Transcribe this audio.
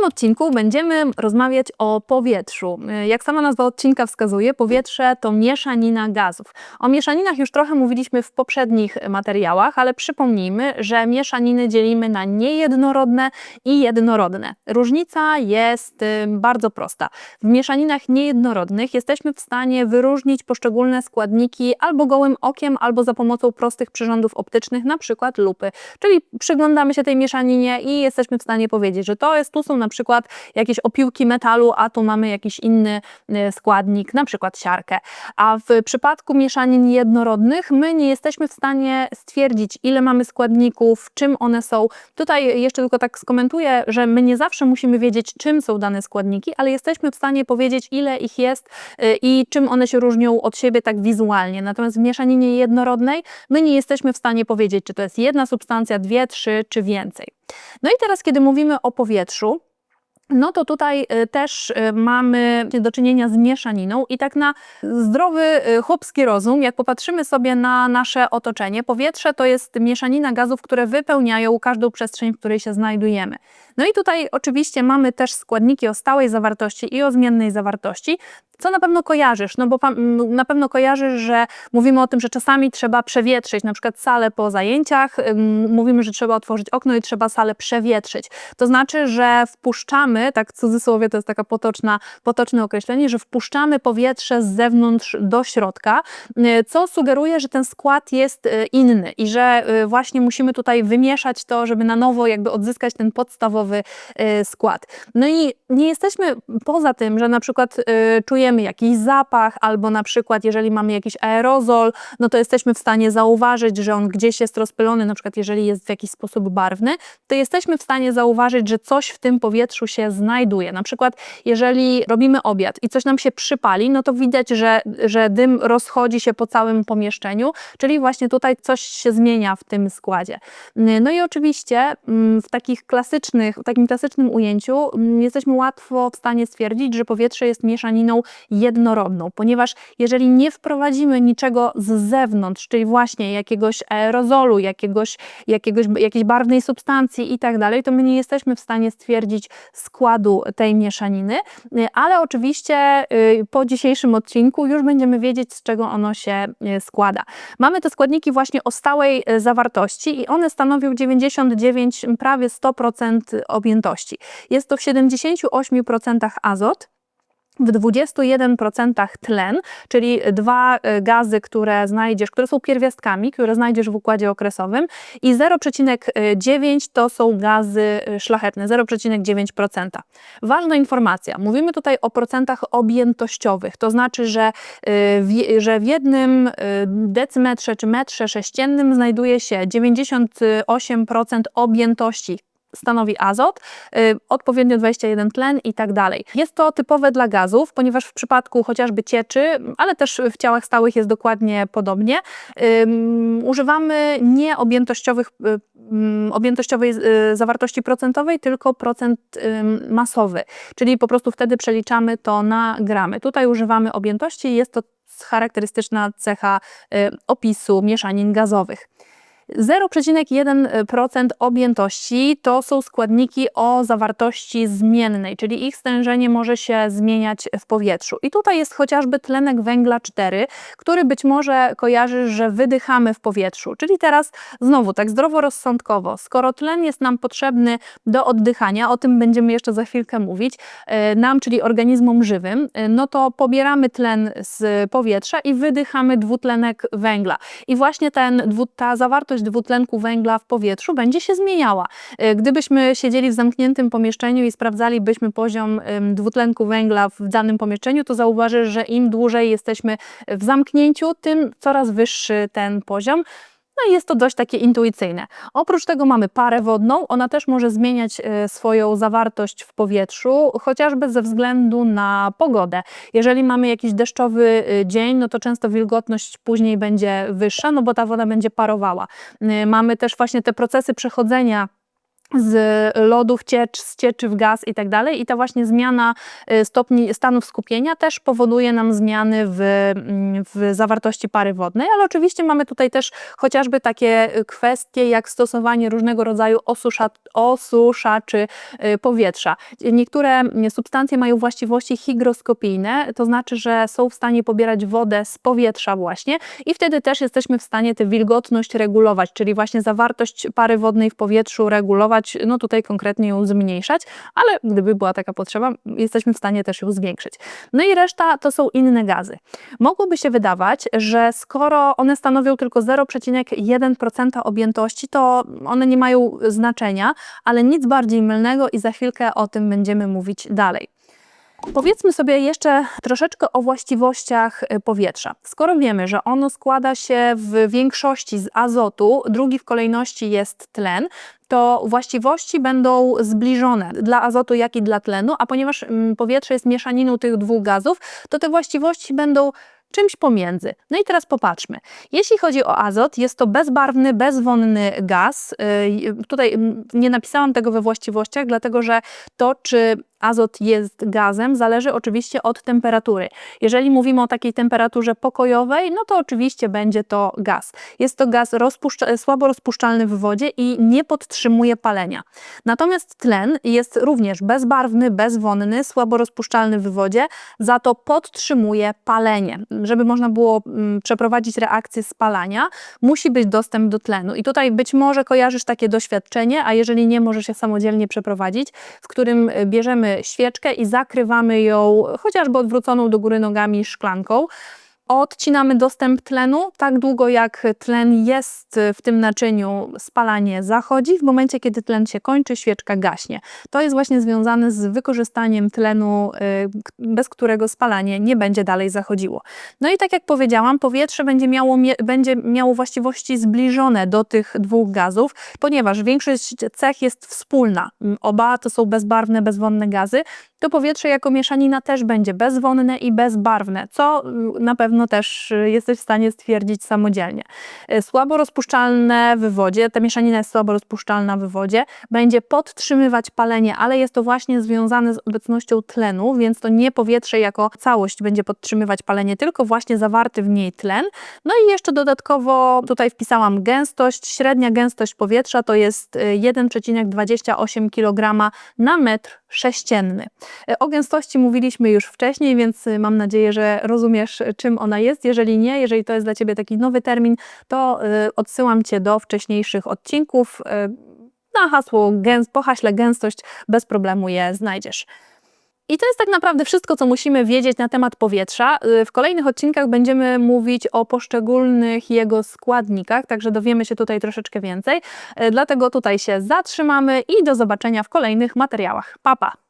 tym odcinku będziemy rozmawiać o powietrzu. Jak sama nazwa odcinka wskazuje, powietrze to mieszanina gazów. O mieszaninach już trochę mówiliśmy w poprzednich materiałach, ale przypomnijmy, że mieszaniny dzielimy na niejednorodne i jednorodne. Różnica jest bardzo prosta. W mieszaninach niejednorodnych jesteśmy w stanie wyróżnić poszczególne składniki albo gołym okiem, albo za pomocą prostych przyrządów optycznych, na przykład lupy. Czyli przyglądamy się tej mieszaninie i jesteśmy w stanie powiedzieć, że to jest, tu są na przykład jakieś opiłki metalu, a tu mamy jakiś inny y, składnik, na przykład siarkę. A w przypadku mieszanin jednorodnych my nie jesteśmy w stanie stwierdzić, ile mamy składników, czym one są. Tutaj jeszcze tylko tak skomentuję, że my nie zawsze musimy wiedzieć, czym są dane składniki, ale jesteśmy w stanie powiedzieć, ile ich jest y, i czym one się różnią od siebie tak wizualnie. Natomiast w mieszaninie jednorodnej my nie jesteśmy w stanie powiedzieć, czy to jest jedna substancja, dwie, trzy czy więcej. No i teraz, kiedy mówimy o powietrzu, no to tutaj y, też y, mamy do czynienia z mieszaniną i tak na zdrowy y, chłopski rozum, jak popatrzymy sobie na nasze otoczenie, powietrze to jest mieszanina gazów, które wypełniają każdą przestrzeń, w której się znajdujemy. No i tutaj oczywiście mamy też składniki o stałej zawartości i o zmiennej zawartości, co na pewno kojarzysz? No bo na pewno kojarzysz, że mówimy o tym, że czasami trzeba przewietrzyć, na przykład salę po zajęciach, mówimy, że trzeba otworzyć okno i trzeba salę przewietrzyć. To znaczy, że wpuszczamy, tak w cudzysłowie to jest taka potoczna, potoczne określenie, że wpuszczamy powietrze z zewnątrz do środka, co sugeruje, że ten skład jest y, inny i że y, właśnie musimy tutaj wymieszać to, żeby na nowo jakby odzyskać ten podstawowy skład. No i nie jesteśmy poza tym, że na przykład czujemy czujemy jakiś zapach, albo na przykład jeżeli mamy jakiś aerozol, no to jesteśmy w stanie zauważyć, że on gdzieś jest rozpylony, na przykład jeżeli jest w jakiś sposób barwny, to jesteśmy w stanie zauważyć, że coś w tym powietrzu się znajduje. Na przykład jeżeli robimy obiad i coś nam się przypali, no to widać, że, że dym rozchodzi się po całym pomieszczeniu, czyli właśnie tutaj coś się zmienia w tym składzie. No i oczywiście mm, w takich klasycznych, w takim klasycznym ujęciu mm, jesteśmy łatwo w stanie stwierdzić, że powietrze jest mieszaniną jednorodną, ponieważ jeżeli nie wprowadzimy niczego z zewnątrz, czyli właśnie jakiegoś aerozolu, jakiegoś, jakiegoś, jakiejś barwnej substancji i tak dalej, to my nie jesteśmy w stanie stwierdzić składu tej mieszaniny, ale oczywiście y, po dzisiejszym odcinku już będziemy wiedzieć, z czego ono się y, składa. Mamy te składniki właśnie o stałej y, zawartości i one stanowią 99, prawie 100% objętości. Jest to w 78% azot, w 21% tlen, czyli dwa e, gazy, które znajdziesz, które są pierwiastkami, które znajdziesz w układzie okresowym i 0,9 to są gazy e, szlachetne, 0,9%. Ważna informacja, mówimy tutaj o procentach objętościowych, to znaczy, że e, w, że w jednym decymetrze czy metrze sześciennym znajduje się 98% objętości stanowi azot, y, odpowiednio 21 tlen i tak dalej. Jest to typowe dla gazów, ponieważ w przypadku chociażby cieczy, ale też w ciałach stałych jest dokładnie podobnie, używamy nie objętościowych, y, objętościowej y, zawartości procentowej, tylko procent masowy, czyli po prostu wtedy przeliczamy to na gramy. Tutaj używamy objętości i jest to charakterystyczna cecha opisu mieszanin gazowych. 0,1% objętości to są składniki o zawartości zmiennej, czyli ich stężenie może się zmieniać w powietrzu. I tutaj jest chociażby tlenek węgla 4, który być może kojarzy, że wydychamy w powietrzu. Czyli teraz znowu tak zdroworozsądkowo, skoro tlen jest nam potrzebny do oddychania, o tym będziemy jeszcze za chwilkę mówić, e, nam, czyli organizmom żywym, e, no to pobieramy tlen z powietrza i wydychamy dwutlenek węgla. I właśnie ten, ta zawartość dwutlenku węgla w powietrzu będzie się zmieniała. E, gdybyśmy siedzieli w zamkniętym pomieszczeniu i sprawdzalibyśmy poziom dwutlenku węgla w danym pomieszczeniu, to zauważysz, że im dłużej jesteśmy w zamknięciu, tym coraz wyższy ten poziom. No i jest to dość takie intuicyjne. Oprócz tego mamy parę wodną, ona też może zmieniać e, swoją zawartość w powietrzu, chociażby ze względu na pogodę. Jeżeli mamy jakiś deszczowy e, dzień, no to często wilgotność później będzie wyższa, no bo ta woda będzie parowała. E, mamy też właśnie te procesy przechodzenia z lodu w ciecz, z cieczy w gaz i tak dalej. I ta właśnie zmiana y, stopni stanów skupienia też powoduje nam zmiany w, mm, w zawartości pary wodnej, ale oczywiście mamy tutaj też chociażby takie y, kwestie jak stosowanie różnego rodzaju osusza, osuszaczy y, powietrza. Niektóre mm, substancje mają właściwości hygroskopijne, to znaczy, że są w stanie pobierać wodę z powietrza właśnie i wtedy też jesteśmy w stanie tę wilgotność regulować, czyli właśnie zawartość pary wodnej w powietrzu regulować no tutaj konkretnie ją zmniejszać, ale gdyby była taka potrzeba, jesteśmy w stanie też ją zwiększyć. No i reszta to są inne gazy. Mogłoby się wydawać, że skoro one stanowią tylko 0,1% objętości, to one nie mają znaczenia, ale nic bardziej mylnego i za chwilkę o tym będziemy mówić dalej. Powiedzmy sobie jeszcze troszeczkę o właściwościach y, powietrza. Skoro wiemy, że ono składa się w większości z azotu, drugi w kolejności jest tlen, to właściwości będą zbliżone dla azotu, jak i dla tlenu, a ponieważ mm, powietrze jest mieszaniną tych dwóch gazów, to te właściwości będą czymś pomiędzy. No i teraz popatrzmy. Jeśli chodzi o azot, jest to bezbarwny, bezwonny gaz. Y, tutaj mm, nie napisałam tego we właściwościach, dlatego że to, czy azot jest gazem, zależy oczywiście od temperatury. Jeżeli mówimy o takiej temperaturze pokojowej, no to oczywiście będzie to gaz. Jest to gaz rozpuszcza słabo rozpuszczalny w wodzie i nie podtrzymuje palenia. Natomiast tlen jest również bezbarwny, bezwonny, słabo rozpuszczalny w wodzie, za to podtrzymuje palenie. Żeby można było mm, przeprowadzić reakcję spalania, musi być dostęp do tlenu. I tutaj być może kojarzysz takie doświadczenie, a jeżeli nie, możesz je samodzielnie przeprowadzić, w którym bierzemy świeczkę i zakrywamy ją chociażby odwróconą do góry nogami szklanką odcinamy dostęp tlenu tak długo, jak tlen jest w tym naczyniu, spalanie zachodzi. W momencie, kiedy tlen się kończy, świeczka gaśnie. To jest właśnie związane z wykorzystaniem tlenu, y, bez którego spalanie nie będzie dalej zachodziło. No i tak jak powiedziałam, powietrze będzie miało, będzie miało właściwości zbliżone do tych dwóch gazów, ponieważ większość cech jest wspólna. Oba to są bezbarwne, bezwonne gazy, to powietrze jako mieszanina też będzie bezwonne i bezbarwne, co y, na pewno też y, jesteś w stanie stwierdzić samodzielnie. Y, słabo rozpuszczalne w wodzie, ta mieszanina jest słabo rozpuszczalna w wodzie, będzie podtrzymywać palenie, ale jest to właśnie związane z obecnością tlenu, więc to nie powietrze jako całość będzie podtrzymywać palenie, tylko właśnie zawarty w niej tlen. No i jeszcze dodatkowo tutaj wpisałam gęstość, średnia gęstość powietrza to jest 1,28 kg na metr sześcienny. E, o gęstości mówiliśmy już wcześniej, więc y, mam nadzieję, że rozumiesz, czym ona jest. Jeżeli nie, jeżeli to jest dla Ciebie taki nowy termin, to y, odsyłam Cię do wcześniejszych odcinków. Y, na hasło po haśle gęstość bez problemu je znajdziesz. I to jest tak naprawdę wszystko, co musimy wiedzieć na temat powietrza. W kolejnych odcinkach będziemy mówić o poszczególnych jego składnikach, także dowiemy się tutaj troszeczkę więcej. Dlatego tutaj się zatrzymamy i do zobaczenia w kolejnych materiałach. Pa, pa!